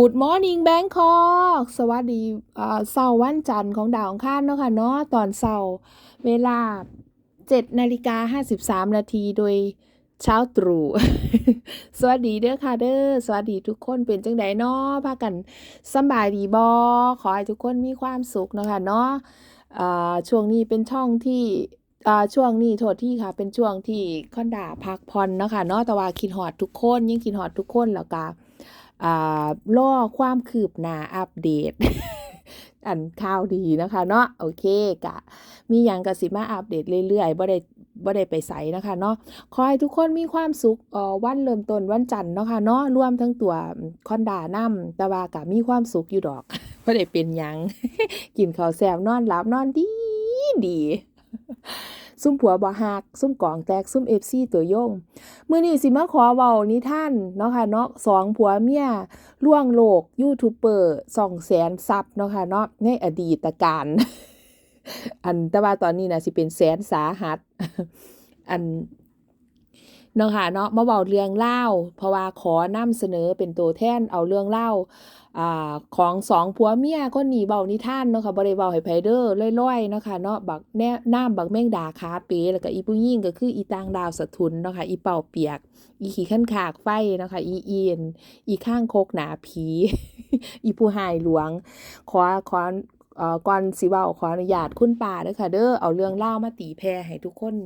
Good morning Bangkok สวัสดีอ่าเช้าวันจันทร์ของดาวอังคารเนาะค่ะเนาะตอนเช้าเวลา7นาฬิกา53 นาทีโดยเช้าตรู่สวัสดีเด้อค่ะเด้อสวัสดีทุกคนเป็นจังไดเนาะพากันสบายดีบ่ขอให้ทุกคนมีความสุขเนาะค่ะเนาะอ่าช่วงนี้เป็นช่องที่อ่าช่วงนี้โทษที่ค่ะ เป็นช่วงที่ค่อนด่าพักผ่อนนะคะเนาะแต่ว่าคิดฮอดทุกคนยังคิดฮอดทุกคนแล้วก็ อ่ารอความคืบหน้าอัปเดต อันข่าวดีนะคะเนาะโอเคกะ มีหยังกสิมาอัปเดตเรื่อยๆบ่ได้บ่ได้ไปไสนะคะเนาะขอให้ทุกคนมีความสุขออวันเริ่มต้นวันจันทร์เนาะค่ะเนาะรวมทั้งตัวคอนดานํแต่ว่าก็มีความสุขอยู่ดอกบ่ได้เป็นยัง กินข้าวแซ่บนอนหลับนอนดีดี ซุ่มผัวบ่ฮัก ซุ่มกองแตก ซุ่มเอฟซีตัวยงมื้อนี้สิมาขอเว้านิท่านเนาะค่ะเนาะสองผัวเมียล่วงโลกยูทูบเบอร์สองแสนซับเนาะค่ะเนาะในอดีตการอันแต่ว่าตอนนี้นะสิเป็นแสนสาหัส อัน เนาะค่ะเนาะมาเว้าเรื่องเล่าเพราะว่าขอนำเสนอเป็นตัวแทนเอาเรื่องเล่าอ่าของสองผัวเมียคนหนีเว้านิทานเนาะค่ะบ่ได้เว้าให้ไผเด้อล่อยๆเนาะค่ะเนาะบักแน่น้ำบักแมงดาขาเป๋แล้วก็อีผู้หญิงก็คืออีตางดาวสะทุนเนาะค่ะอีเป่าเปียก อีขี้คันขากไฟเนาะค่ะอีเอียนอีข้างโคกหนาผีอีผู้หายหลวง ขอขอก่อนสิว้าขออนุญาตคุณป้าด้อค่ะเด้อเอาเรื่องเล่ามาตีแพรให้ทุกคน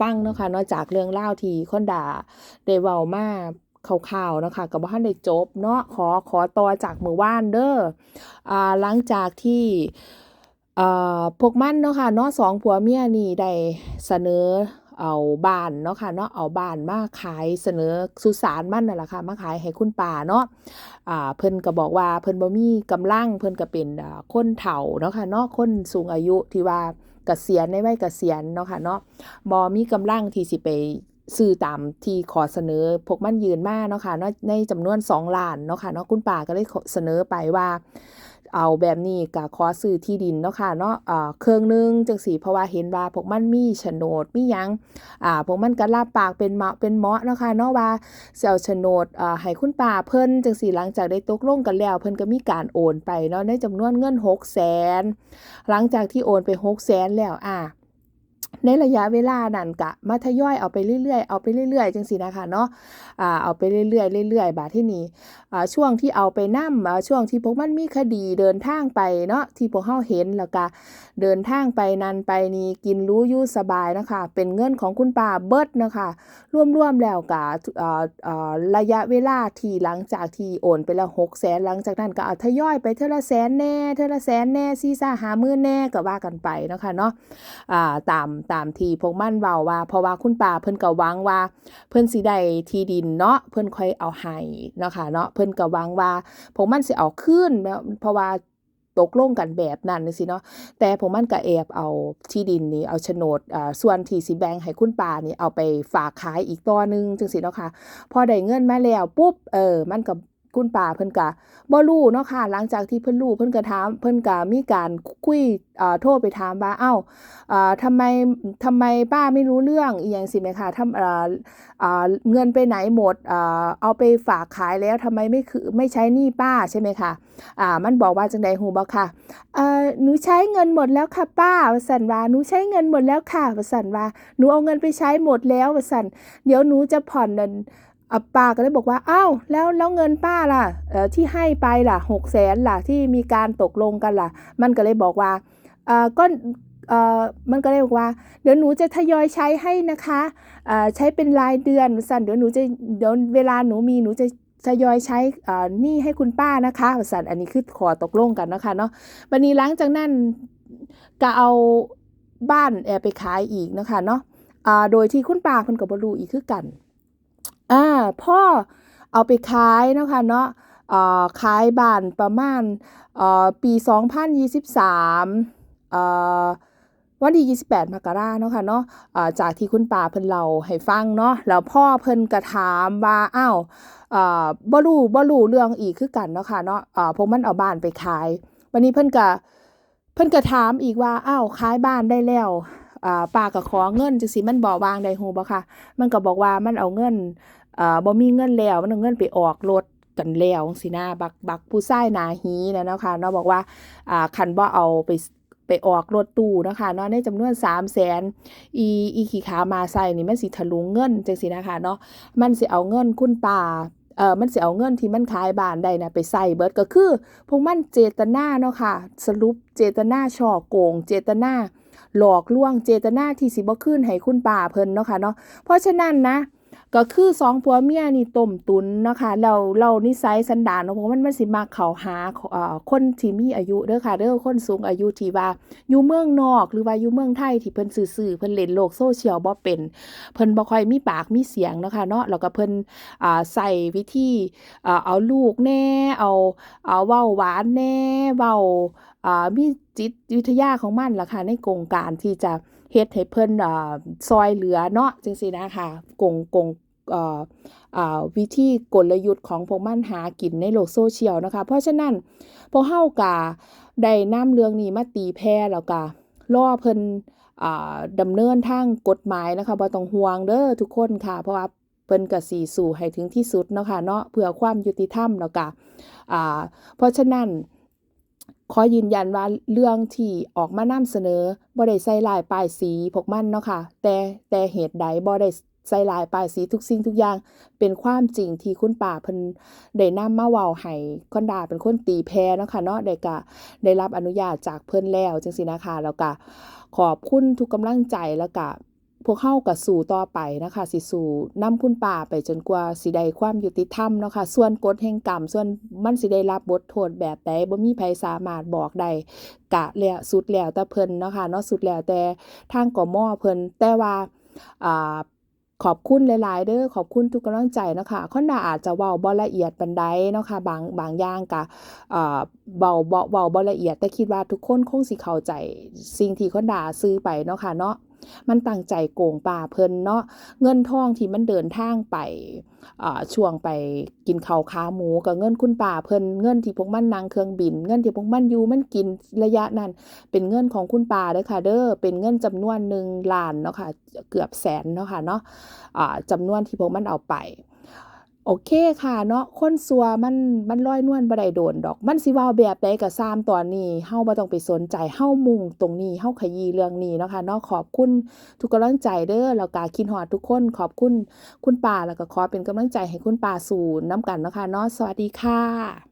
ฟังเนาะค่ะเนาะจากเรื่องเล่าที่คนด่าได้เว้ามาคร่าวๆนะคะก็บ่ทันได้จบเนาะขอขอต่อจากมือวานเด้ออ่าหลังจากที่พวกมันเนาะค่ะเนาะสองผัวเมียนี่ได้เสนอเอาบ้านเนาะค่ะเนาะเอาบ้านมาขายเสนอสุสานมันนั่นล่ะค่ะมาขายให้คุณป้าเนาะอ่าเพิ่นก็บอกว่าเพิ่นบ่มีกำลังเพิ่นก็เป็นคนเฒ่าเนาะค่ะเนาะคนสูงอายุที่ว่า กษียณในวัยเกษียณเนาะค่ะเนาะบอมีกำลังที่สิไปซื้อตามที่ขอเสนอพวกมันยืนมาเนาะค่ะเนาะในจำนวน 2 ล้านเนาะค่ะเนาะคุณป่าก็เลยเสนอไปว่า เอาแบบนี้ก็ขอซื้อที่ดินเนาะค่ะเนาะอ่าเครื่องหนึงจังสีเพราะว่าเห็นว่าพวกมันมีโฉนดมีหยังอ่าพวกมันก็ลาบปากเป็นเมาะเป็นเมาะเนาะค่ะเนาะว่าสิเอาโฉนดอ่าให้คุณป้าเพิ่นจังสีหลังจากได้ตกลงกันแล้ว เพิ่นก็มีการโอนไปเนาะในจำนวนเงิน600,000หลังจากที่โอนไป600,000แล้วอ่า ในระยะเวลานั้นก็มาทยอยเอาไปเรื่อยๆ เอาไปเรื่อยๆ จังซี่นะคะเนาะอ่าเอาไปเรื่อยๆ เรื่อยๆ บาทีนี้อ่าช่วงที่เอาไปนำอ่าช่วงที่พวกมันมีคดีเดินทางไปเนาะที่พวกเฮาเห็นแล้วก็เดินทางไปนันไปนี่กินรู้อยู่สบายนะคะ เป็นเงินของคุณป้าเบิร์ดนะคะรวมๆแล้วก็เอ่อเอ่อระยะเวลาที่หลังจากที่โอนไปแล้ว600,000หลังจากนั้นก็เอาทยอยไปเทื่อละแสนแน่เทื่อละแสนแน่4-5หามื่นแน่ก็ว่ากันไปนะคะเนาะอ่าตามตามที่พวกมั่นเว้าว่า เพราะว่าคุณป้าเพิ่นก็หวังว่า เพิ่นสิได้ที่ดินเนาะเพิ่นค่อยเอาให้เนาะค่ะเนาะเพิ่นก็หวังว่าพวกมันสิเอาคืนเนเพราะว่าตกลงกันแบบนั้นจังซี่เนาะแต่ผมมันก็แอบเอาที่ดินนี่เอาโฉนดอ่าส่วนที่สิแบ่งให้คุณป้านี่เอาไปฝากขายอีกต่อหนึงจังซี่เนาะค่ะพอได้เงินมาแล้วปุ๊บเออมันก็ คุณป้าเพิ่นก็บ่รู้เนาะค่ะ หลังจากที่เพิ่นรู้เพิ่นก็ถามเพิ่นก็มีการคุยเอ่าโทรไปถามว่าเอ้าเอ่าทำไมทำไมป้าไม่รู้เรื่องอีหยังสิแหมค่ะทำอ่าอ่าเงินไปไหนหมดเอ่าเอาไปฝากขายแล้วทำไมไม่คือไม่ใช้หนี้ป้าใช่ไหมค่ะอ่ามันบอกว่าจังได๋ฮู้บ่ค่ะเอ่อหนูใช้เงินหมดแล้วค่ะป้าว่าซั่นว่าหนูใช้เงินหมดแล้วค่ะว่าซั่นว่าหนูเอาเงินไปใช้หมดแล้วว่าซั่นเดี๋ยวหนูจะผ่อนนั่น ป้าก็เลยบอกว่าอ้าวแล้วแล้วเงินป้าล่ะที่ให้ไปล่ะ600,000ล่ะที่มีการตกลงกันล่ะ มันก็เลยบอกว่าก็มันก็เลยบอกว่า เดี๋ยวหนูจะทยอยใช้ให้นะคะใช้เป็นรายเดือนว่าซั่นเดี๋ยวหนูจะเดี๋ยวเวลาหนูมีหนูจะทยอยใช้หนี้ให้คุณป้านะคะว่าซั่นอันนี้คือขอตกลงกันนะคะเนาะบัดนี้หลังจากนั้นก็เอาบ้านแอบไปขายอีกนะคะเนาะโดยที่คุณป้าเพิ่นก็บ่รู้อีกคือกัน อ่าพ่อเอาไปขายเนาะค่ะเนาะอ่าขายบ้านประมาณเอ่อปี 2023เอ่อวันที่28มกราเนาะค่ะเนาะอ่าจากที่คุณป้าเพิ่นเล่าให้ฟังเนาะแล้วพ่อเพิ่นก็ถามว่าอ้าวอ่าบ่รู้บ่รู้เรื่องอีกคือกันเนาะค่ะเนาะอ่าพวกมันเอาบ้านไปขาย วันนี้เพิ่นก็เพิ่นก็ถามอีกว่าอ้าวขายบ้านได้แล้วอ่าป้าก็ขอเงินจังซี่มันบ่วางได้ฮู้บ่คะมันก็บอกว่ามันเอาเงิน อ่าบ่มีเงินแล้วมันเอาเงินไปออกรถกันแล้วสินะบักบักผู้ชายนาหีนะเนาะค่ะเนาะบอกว่าอ่าคันบ่เอาไปไปออกรถตู้นะคะเนาะในจำนวน3 0 0แสนอีอีขี่ขามาใส่นี่มันสิทะลุงเงินจังซี่นะคะเนาะมันสิเอาเงินคุณป้าเอ่อมันสิเอาเงินที่มันขายบ้านได้นะไปใส่เบิดก็คือพวกมันเจตนาเนาะค่ะ สรุปเจตนาช่อโกง เจตนาหลอกลวงเจตนาที่สิบ่คืนให้คุณป้าเพิ่นเนาะค่ะเนาะเพราะฉะนั้นนะ ก็คือสองผัวเมียนี่ต้มตุนนะคะเราเรานิสัยสันดานของมันมันสิมาเข้าหาเอ่อคนที่มีอายุเด้อค่ะเด้อคนสูงอายุที่ว่าอยู่เมืองนอกหรือว่าอยู่เมืองไทยที่เพิ่นซื่อๆเพิ่นเล่นโลกโซเชียลบ่เป็นเพิ่นบ่ค่อยมีปากมีเสียงนะคะเนาะแล้วก็เพิ่นอ่าใส่วิธีอ่าเอาลูกแน่เอาเอาเว้าหวานแน่เว้าอ่ามีจิตวิทยาของมันล่ะค่ะในโครงการที่จะ เฮ็ดให้เพิ่นอ่าซอยเหลือเนาะจังซี่นะคะกงกงอ่ออ่าวิธีกลยุทธ์ของพวกมันหากินในโลกโซเชียลนะคะ เพราะฉะนั้นพวกเฮากะได้นำเรื่องนี้มาตีแพร่แล้วก็รอเพิ่นอ่าดำเนินทางกฎหมายนะคะบ่ต้องห่วงเด้อทุกคนค่ะ เพราะว่าเพิ่นก็สิสู้ให้ถึงที่สุดเนาะค่ะเนาะเพื่อความยุติธรรมแล้วก็อ่าเพราะฉะนั้น ขอยืนยันว่าเรื่องที่ออกมานำเสนอบ่ได้ใส่ลายป้ายสีพวกมันเนาะค่ะ แต่แต่เหตุใดบ่ได้ใส่ลายป้ายสีทุกสิ่งทุกอย่าง เป็นความจริงที่คุณป้าเพิ่นได้นำมาเว้าให้คอนดาเป็นคนตีแพรเนาะค่ะเนาะได้ก็ได้รับอนุญาตจากเพิ่นแล้วจังซี่นะคะแล้วก็ขอบคุณทุกกำลังใจแล้วก็ พวกเฮาก็สู้ต่อไปนะคะสิสู้นำคุณป้าไปจนกว่าสิได้ความยุติธรรมเนาะค่ะส่วนกฎแห่งกรรมส่วนมันสิได้รับบทโทษแบบใดบ่มีไผสามารถบอกได้กะแล้วสุดแล้วแต่เพิ่นเนาะค่ะเนาะสุดแล้วแต่ทางกมอเพิ่นแต่ว่าอ่าขอบคุณหลาย ๆ เด้อขอบคุณทุกกำลังใจนะคะคอนดาอาจจะเว้าบ่ละเอียดปานใดเนาะค่ะบางบางอย่างก็อ่าเว้าเว้าบ่ละเอียดแต่คิดว่าทุกคนคงสิเข้าใจสิ่งที่คอนดาสื่อไปเนาะค่ะเนาะ มันตั้งใจโกงป่าเพิ่นเนาะเงินทองที่มันเดินทางไปอ่าช่วงไปกินข้าวขาหมูกับเงินคุณป่าเพิ่นเงินที่พวกมันนั่งเครื่องบิน เงินที่พวกมันอยู่มันกินระยะนั้น เป็นเงินของคุณป่าเด้อค่ะเด้อเป็นเงินจำนวนหนึ่งล้านเนาะค่ะเกือบแสนเนาะค่ะเนาะอ่าจำนวนที่พวกมันเอาไป โอเคค่ะเนาะคนซัวมันมันลอยนวลบ่ได้โดนดอก มันสิว่าแบบใดก็ตามตอนนี้เฮาบ่ต้องไปสนใจเฮามุ่งตรงนี้เฮาขยี้เรื่องนี้เนาะค่ะเนาะขอบคุณทุกกำลังใจเด้อแล้วก็คิดฮอดทุกคน ขอบคุณคุณป้าแล้วก็ขอเป็นกำลังใจให้คุณป้าสู่น้ำกันเนาะค่ะเนาะสวัสดีค่ะ